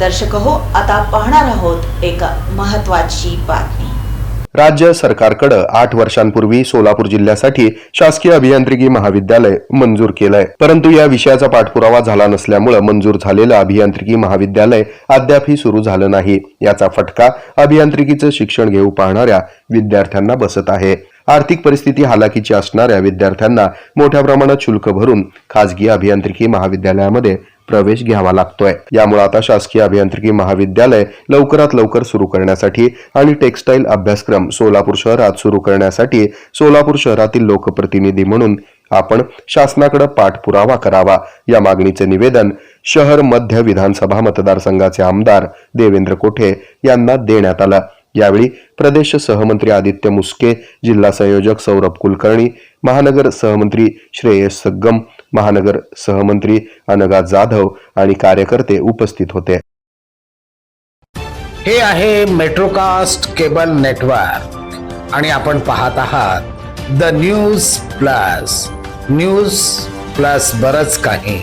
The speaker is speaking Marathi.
दर्शक हो आता पाहणार आहोत एक महत्वाची बातमी. राज्य सरकारकडे आठ वर्षांपूर्वी सोलापूर जिल्ह्यासाठी शासकीय अभियांत्रिकी महाविद्यालय मंजूर केलंय. परंतु या विषयाचा पाठपुरावा झाला नसल्यामुळे मंजूर झालेलं अभियांत्रिकी महाविद्यालय अद्यापही सुरू झालं नाही. याचा फटका अभियांत्रिकीचं शिक्षण घेऊ पाहणाऱ्या विद्यार्थ्यांना बसत आहे. आर्थिक परिस्थिती हालाकीची असणाऱ्या विद्यार्थ्यांना मोठ्या प्रमाणात शुल्क भरून खाजगी अभियांत्रिकी महाविद्यालयामध्ये प्रवेश घ्यावा लागतोय. यामुळे आता शासकीय अभियांत्रिकी महाविद्यालय लवकरात लवकर सुरू करण्यासाठी आणि टेक्स्टाईल अभ्यासक्रम सोलापूर शहरात सुरू करण्यासाठी सोलापूर शहरातील लोकप्रतिनिधी म्हणून आपण शासनाकडे पाठपुरावा करावा. या मागणीचे निवेदन शहर मध्य विधानसभा मतदारसंघाचे आमदार देवेंद्र कोठे यांना देण्यात आलं. यावेळी प्रदेश सहमंत्री आदित्य मुस्के जिल्हा संयोजक सौरभ कुलकर्णी महानगर सहमंत्री श्रेयस सग्गम महानगर सहमंत्री अनगा जाधव आणि कार्यकर्ते उपस्थित होते. हे आहे मेट्रोकास्ट केबल नेटवर्क आणि आपण पाहत आहात the news plus. News plus बरच काही.